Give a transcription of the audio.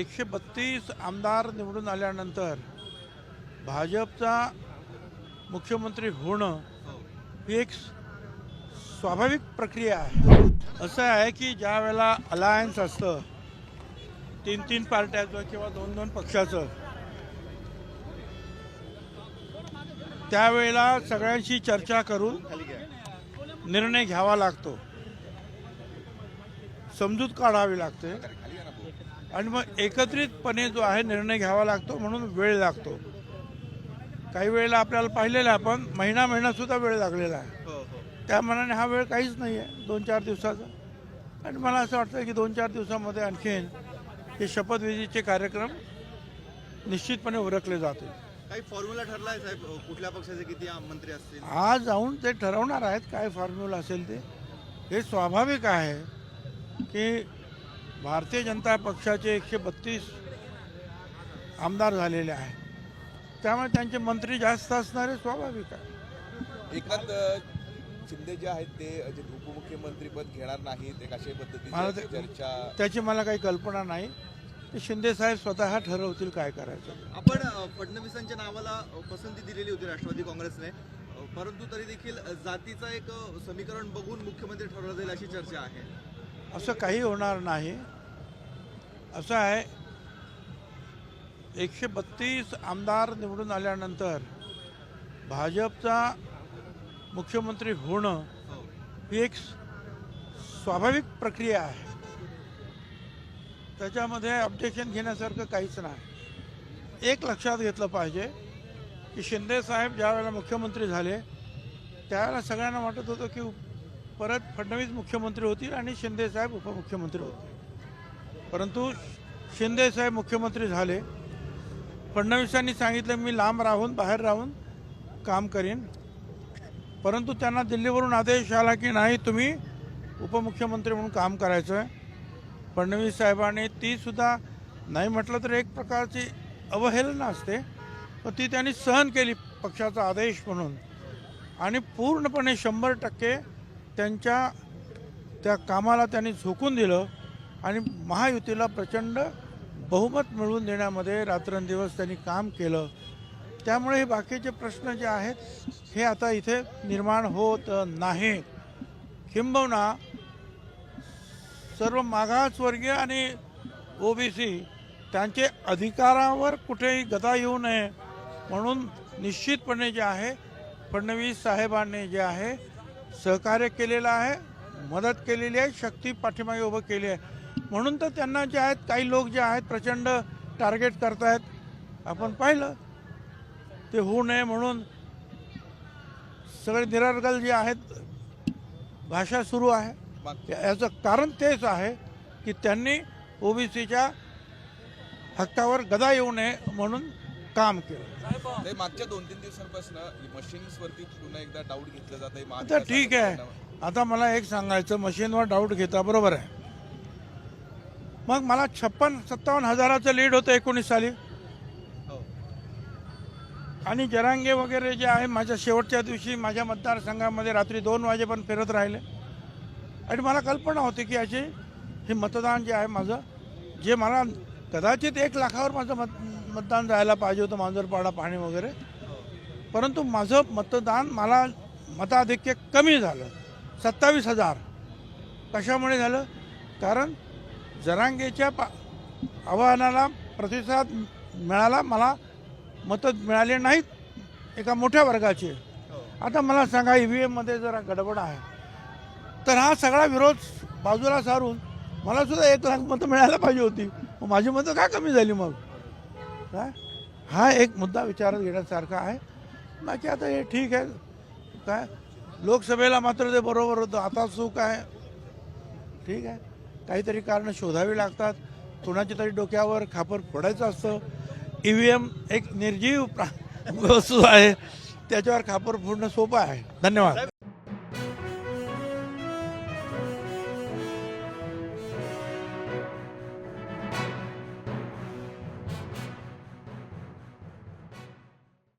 एकशे बत्तीस आमदार निवडून आल्यानंतर भाजपचा मुख्यमंत्री होणं ही एक स्वाभाविक प्रक्रिया आहे. असं आहे की ज्या वेळेला अलायन्स असतं तीन तीन पार्ट्याचं किंवा दोन दोन पक्षाचं त्यावेळेला सगळ्यांशी चर्चा करून निर्णय घ्यावा लागतो. समजूत काढावी लागते. आणि मग एकत्रितपणे जो आहे निर्णय घ्यावा लागतो म्हणून वेळ लागतो. काही वेळेला आपल्याला पाहिलेलं आहे आपण महिना महिना सुद्धा वेळ लागलेला आहे. त्या मनाने हा वेळ काहीच नाही आहे दोन चार दिवसाचा. आणि मला असं वाटतं की दोन चार दिवसामध्ये आणखीन हे शपथविधीचे कार्यक्रम निश्चितपणे उरकले जातील. काही फॉर्म्युला ठरलाय साहेब कुठल्या पक्षाचे किती मंत्री असतील? आज जाऊन ते ठरवणार आहेत काय फॉर्म्युला असेल ते. हे स्वाभाविक आहे की भारतीय जनता पक्षाचे एकशे बत्तीस आमदार झालेले आहेत. त्यामुळे त्यांचे मंत्री जास्त असणारे स्वाभाविक आहे. एकनाथ शिंदे जे आहेत ते जे उपमुख्यमंत्रीपद घेणार नाहीत एक अशा मला पद्धतीची ते- चर्चा त्याची मला काही कल्पना नाही. ते शिंदे साहेब स्वतः ठरवतील काय करायचं. आपण फडणवीसांच्या नावाला पसंती दिलेली होती राष्ट्रवादी काँग्रेसने. परंतु तरी देखील जातीचं एक समीकरण बघून मुख्यमंत्री ठरवलं जाईल अशी चर्चा आहे. असं काही होणार नाही. असं आहे एकशे बत्तीस आमदार निवडून आल्यानंतर भाजपचा मुख्यमंत्री होणं ही एक स्वाभाविक प्रक्रिया आहे. त्याच्यामध्ये ऑब्जेक्शन घेण्यासारखं काहीच नाही. एक लक्षात घेतलं पाहिजे की शिंदे साहेब ज्यावेळेला मुख्यमंत्री झाले त्यावेळेला सगळ्यांना वाटत होतं की परत फडणवीस मुख्यमंत्री होतील आणि शिंदेसाहेब उपमुख्यमंत्री होतील परंतु शिंदेसाहेब मुख्यमंत्री झाले. फडणवीसांनी सांगितलं मी लांब राहून बाहेर राहून काम करीन. परंतु त्यांना दिल्लीवरून आदेश आला की नाही तुम्ही उपमुख्यमंत्री म्हणून काम करायचं आहे फडणवीस साहेबांनी तीसुद्धा नाही म्हटलं तर एक प्रकारची अवहेलना असते. पण ती त्यांनी सहन केली पक्षाचा आदेश म्हणून. आणि पूर्णपणे शंभर टक्के त्यांच्या त्या कामाला त्यांनी झोकून दिलं आणि महायुतीला प्रचंड बहुमत मिळवून देण्यामध्ये रात्रंदिवस त्यांनी काम केलं. त्यामुळे हे बाकीचे प्रश्न जे आहेत हे आता इथे निर्माण होत नाही. किंबहुना सर्व मागासवर्गीय आणि ओबीसी त्यांचे अधिकारावर कुठेही गदा येऊ नये म्हणून निश्चितपणे जे आहे फडणवीस साहेबांनी जे आहे सहकार्य केलेलं आहे मदत केलेली आहे शक्ती पाठीमागे उभं केली आहे. म्हणून तर त्यांना जे आहेत काही लोक जे आहेत प्रचंड टार्गेट करतायत. आपण पाहिलं ते होऊ नये म्हणून सगळे निरर्गल जे आहेत भाषा सुरू आहे. याचं कारण तेच आहे की त्यांनी ओबीसीच्या हक्कावर गदा येऊ नये म्हणून काम केलं. ते मागच्या दोन तीन दिवसांपासून मशीन्स वरती पुन्हा एकदा डाऊट घेतलं जात आहे आता ठीक आहे. आता मला एक सांगायचं मशीनवर डाऊट घेता बरोबर आहे. मग मला छप्पन सत्तावन्न हजाराचं लीड होतं एकोणीस साली. हो. आणि जरांगे वगैरे जे आहे माझ्या शेवटच्या दिवशी माझ्या मतदारसंघामध्ये रात्री दोन वाजेपर्यंत फिरत राहिले. आणि मला कल्पना होती की याचे हे मतदान जे आहे माझं जे मला कदाचित एक लाखावर माझं मत मतदान जायला पाहिजे होतं मांजरपाडा पाणी वगैरे. परंतु माझं मतदान मला मताधिक्य कमी झालं. सत्तावीस हजार. कशामुळे झालं? कारण जरांगेच्या पा आवाहनाला प्रतिसाद मिळाला मला मतं मिळाली नाहीत एका मोठ्या वर्गाचे. आता मला सांगा ई व्ही एममध्ये जरा गडबड आहे. तर हा सगळा विरोध बाजूला सारून मला सुद्धा एक लाख मतं मिळायला पाहिजे होती. मग माझी मतं का कमी झाली मग? काय? हा एक मुद्दा विचारात घेण्यासारखा आहे. बाकी आता हे ठीक आहे. काय? लोकसभेला मात्र ते बरोबर होतं. आता सुख आहे. ठीक आहे. काहीतरी कारणं शोधावी लागतात. कुणाच्या तरी डोक्यावर खापर फोडायचं असतं. ई व्ही एम एक निर्जीव वस्तू आहे. त्याच्यावर खापर फोडणं सोपं आहे. धन्यवाद.